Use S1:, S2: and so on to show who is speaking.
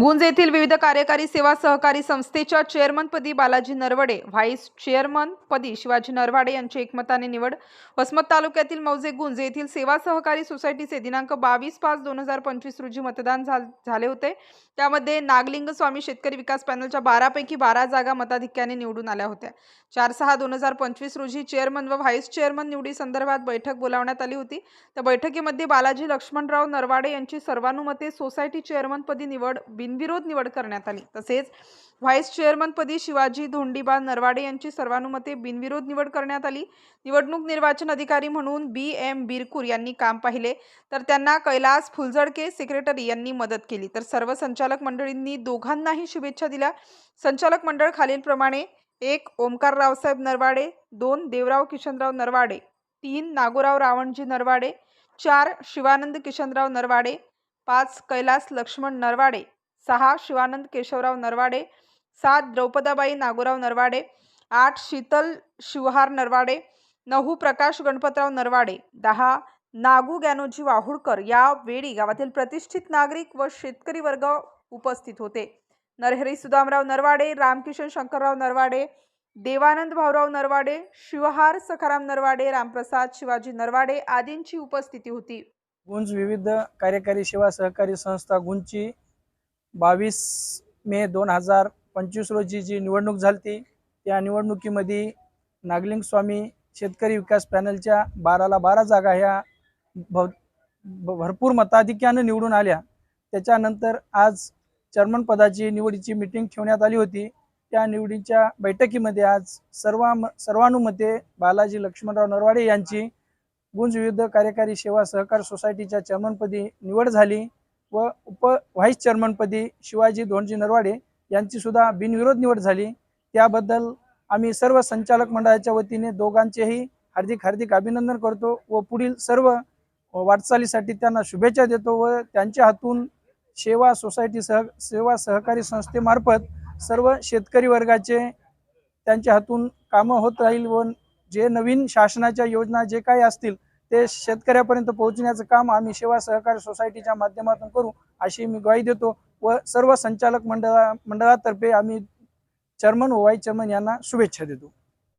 S1: गुंज येथील विविध कार्यकारी सेवा सहकारी संस्थेच्या चेअरमनपदी बालाजी नरवडे व्हाईस चेअरमनपदी शिवाजी नरवाडे यांची एकमताने निवड. वसमत तालुक्यातील मौजे गुंज येथील सेवा सहकारी सोसायटीचे दिनांक बावीस पाच दोन हजार पंचवीस रोजी मतदान झाले होते. त्यामध्ये नागलिंग स्वामी शेतकरी विकास पॅनलच्या बारापैकी बारा जागा मताधिक्याने निवडून आल्या होत्या. चार सहा दोन हजार पंचवीस रोजी चेअरमन व व्हाईस चेअरमन निवडी संदर्भात बैठक बोलावण्यात आली होती. त्या बैठकीमध्ये बालाजी लक्ष्मणराव नरवाडे यांची सर्वानुमते सोसायटी चेअरमनपदी निवड बिनविरोध निवड करण्यात आली. तसेच व्हाईस चेअरमनपदी शिवाजी धोंडीबा नरवाडे यांची सर्वानुमते बिनविरोध निवड करण्यात आली. निवडणूक निर्वाचन अधिकारी म्हणून बी. एम. बिरकूर यांनी काम पाहिले. तर त्यांना कैलास फुलझडके सेक्रेटरी यांनी मदत केली. तर सर्व संचालक मंडळींनी दोघांनाही शुभेच्छा दिल्या. संचालक मंडळ खालीलप्रमाणे एक ओमकार रावसाहेब नरवाडे दोन देवराव किशनराव नरवाडे तीन नागोराव रावणजी नरवाडे चार शिवानंद किशनराव नरवाडे पाच कैलास लक्ष्मण नरवाडे सहा शिवानंद केशवराव नरवाडे. सात द्रौपदाबाई नागोराव नरवाडे. आठ शीतल शिवहार नरवाडे. नऊ प्रकाश गणपतराव नरवाडे. दहा नागू ग्यानोजी वाहुडकर या वेळी गावातील प्रतिष्ठित नागरिक व शेतकरी वर्ग उपस्थित होते. नरहरी सुदामराव नरवाडे रामकिशन शंकरराव नरवाडे देवानंद भाऊराव नरवाडे शिवहार सखाराम नरवाडे रामप्रसाद शिवाजी नरवाडे आदींची उपस्थिती होती.
S2: गुंज विविध कार्यकारी सेवा सहकारी संस्था गुंजची बावीस मे दोन हजार पंचवीस रोजी जी निवडणूक झाली त्या निवडणुकीमध्ये नागलिंग स्वामी शेतकरी विकास पॅनलच्या बाराला बारा जागा ह्या भव भ- भरपूर मताधिक्यानं निवडून आल्या. त्याच्यानंतर आज चर्मनपदाची निवडीची मिटिंग ठेवण्यात आली होती. त्या निवडीच्या बैठकीमध्ये आज सर्वा सर्वानुमते बालाजी लक्ष्मणराव नरवाडे यांची गुंज विविध कार्यकारी सेवा सहकार सोसायटीच्या चेअरमनपदी निवड झाली. व उप व्हाईस चेअरमनपदी शिवाजी धोंडजी नरवाडे यांची सुद्धा बिनविरोध निवड झाली. त्याबद्दल आम्ही सर्व संचालक मंडळाच्या वतीने दोघांचेही हार्दिक हार्दिक अभिनंदन करतो व पुढील सर्व वाटचालीसाठी त्यांना शुभेच्छा देतो व त्यांच्या हातून सेवा सोसायटी सह सेवा सहकारी संस्थेमार्फत सर्व शेतकरी वर्गाचे त्यांच्या हातून कामं होत राहील व जे नवीन शासनाच्या योजना जे काही असतील ते शेतकऱ्यापर्यंत पोहोचण्याचं काम आम्ही सेवा सहकार सोसायटीच्या माध्यमातून करू अशी मी ग्वाही देतो व सर्व संचालक मंडळा मंडळातर्फे आम्ही चर्मन व वाई चर्मन यांना शुभेच्छा देतो.